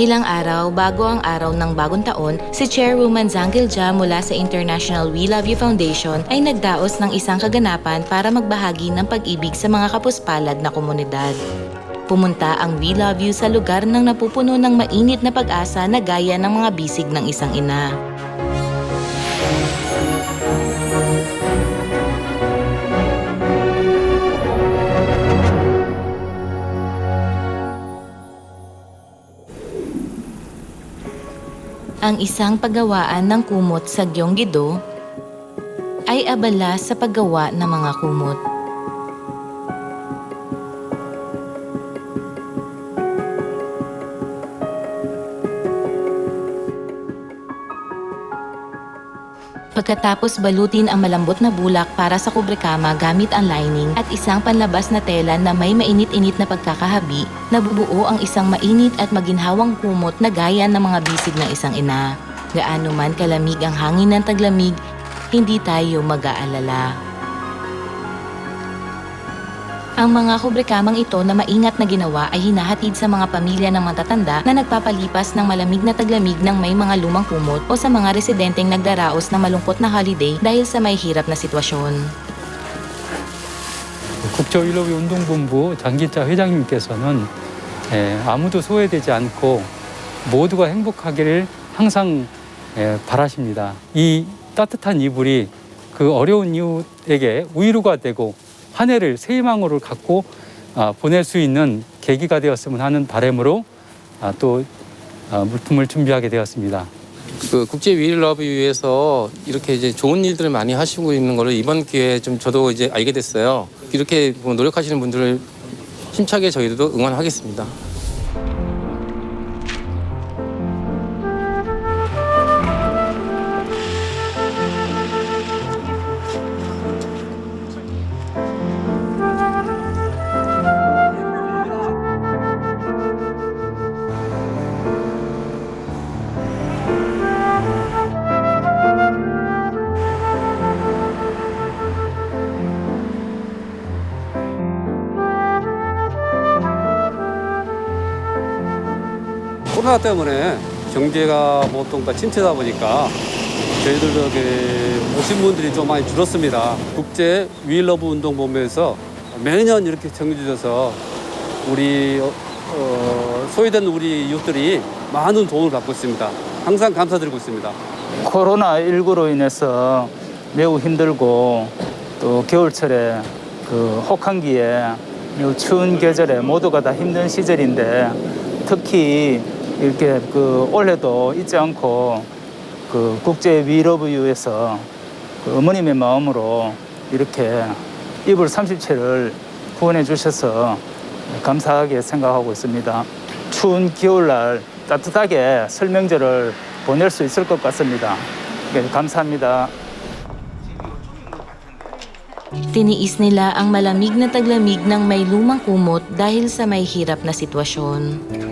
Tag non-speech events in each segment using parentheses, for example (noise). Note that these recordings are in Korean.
Ilang araw bago ang araw ng bagong taon, si Chairwoman Zangilja mula sa International We Love You Foundation ay nagdaos ng isang kaganapan para magbahagi ng pag-ibig sa mga kapuspalad na komunidad. Pumunta ang We Love You sa lugar ng napupuno ng mainit na pag-asa na gaya ng mga bisig ng isang ina. Ang isang paggawaan ng kumot sa Gyeonggi-do ay abala sa paggawa ng mga kumot. Pagkatapos balutin ang malambot na bulak para sa kubrekama gamit ang lining at isang panlabas na tela na may mainit-init na pagkakahabi, nabubuo ang isang mainit at maginhawang kumot na gaya ng mga bisig ng isang ina. Gaano man kalamig ang hangin ng taglamig, hindi tayo mag-aalala. Ang mga kubrekamang ito na maingat na ginawa ay hinahatid sa mga pamilya ng matatanda na nagpapalipas ng malamig na taglamig ng may mga lumang kumot o sa mga residenteng nagdaraos na malungkot na holiday dahil sa may hirap na sitwasyon. 국저일로비 운동본부 장기자 회장님께서는 예, 아무도 소외되지 않고 모두가 행복하기를 항상 예, 바라십니다. 이 따뜻한 이불이 그 어려운 이웃에게 위로가 되고 한 해를 새 희망으로 갖고 아, 보낼 수 있는 계기가 되었으면 하는 바람으로 아, 또 아, 물품을 준비하게 되었습니다. 그 국제 위일러브 위해서 이렇게 이제 좋은 일들을 많이 하시고 있는 거를 이번 기회에 좀 저도 이제 알게 됐어요. 이렇게 뭐 노력하시는 분들을 힘차게 저희도 응원하겠습니다. 코로나 때문에 경제가 보통가 침체다 보니까 저희들도 그 오신 분들이 좀 많이 줄었습니다. 국제 위일러브 운동본부에서 매년 이렇게 정해주셔서 우리 어, 어, 소외된 우리 이웃들이 많은 도움을 받고 있습니다. 항상 감사드리고 있습니다. 코로나19로 인해서 매우 힘들고 또 겨울철에 그 혹한기에 매우 추운 계절에 모두가 다 힘든 시절인데 특히 이렇게 그 올해도 잊지 않고 그 국제 위러브유에서 그 어머님의 마음으로 이렇게 이불 30채를 후원해 주셔서 감사하게 생각하고 있습니다. 추운 겨울날 따뜻하게 설명절을 보낼 수 있을 것 같습니다. 네, 감사합니다. Tiniis nila ang malamig na taglamig ng may lumang kumot dahil sa may hirap na sitwasyon.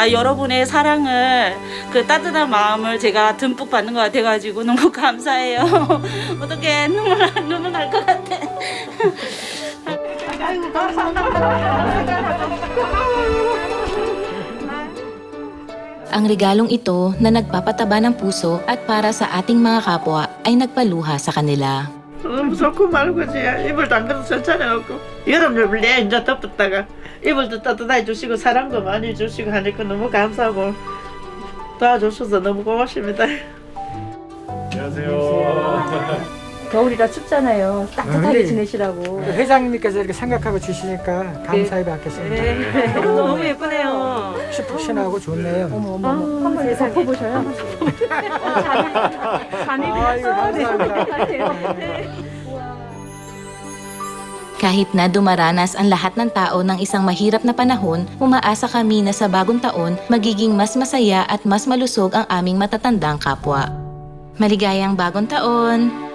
아 여러분의 사랑을 그 따뜻한 마음을 제가 듬뿍 받는 것 같아가지고 너무 (laughs) 감사해요. (laughs) 어떻게 눈물 나- 눈물 날 것 같아. (laughs) 아이고 Ang regalong ito na nagpapataba ng puso at para sa ating mga kapwa ay nagpaluha sa kanila. 너무 좋고 말고지 이불도 안 그래도 괜찮아갖고 여름을 내 이제 덮었다가 이불도 따뜻하게 주시고 사랑도 많이 주시고 하니까 너무 감사하고 도와주셔서 너무 고맙습니다. 겨울이라 춥잖아요. 따뜻하게 네. 지내시라고. 회장님께서 이렇게 생각하고 주시니까 감사히 받겠습니다. 너무 예쁘네요. 푹신하고 좋네요. 어머 어머 어머. 한번 덮어보셔요. 아이고, 감사합니다. Kahit na dumaranas ang lahat ng tao ng isang mahirap na panahon, umaasa kami na sa bagong taon magiging mas masaya at mas malusog ang aming matatandang kapwa. Maligayang bagong taon!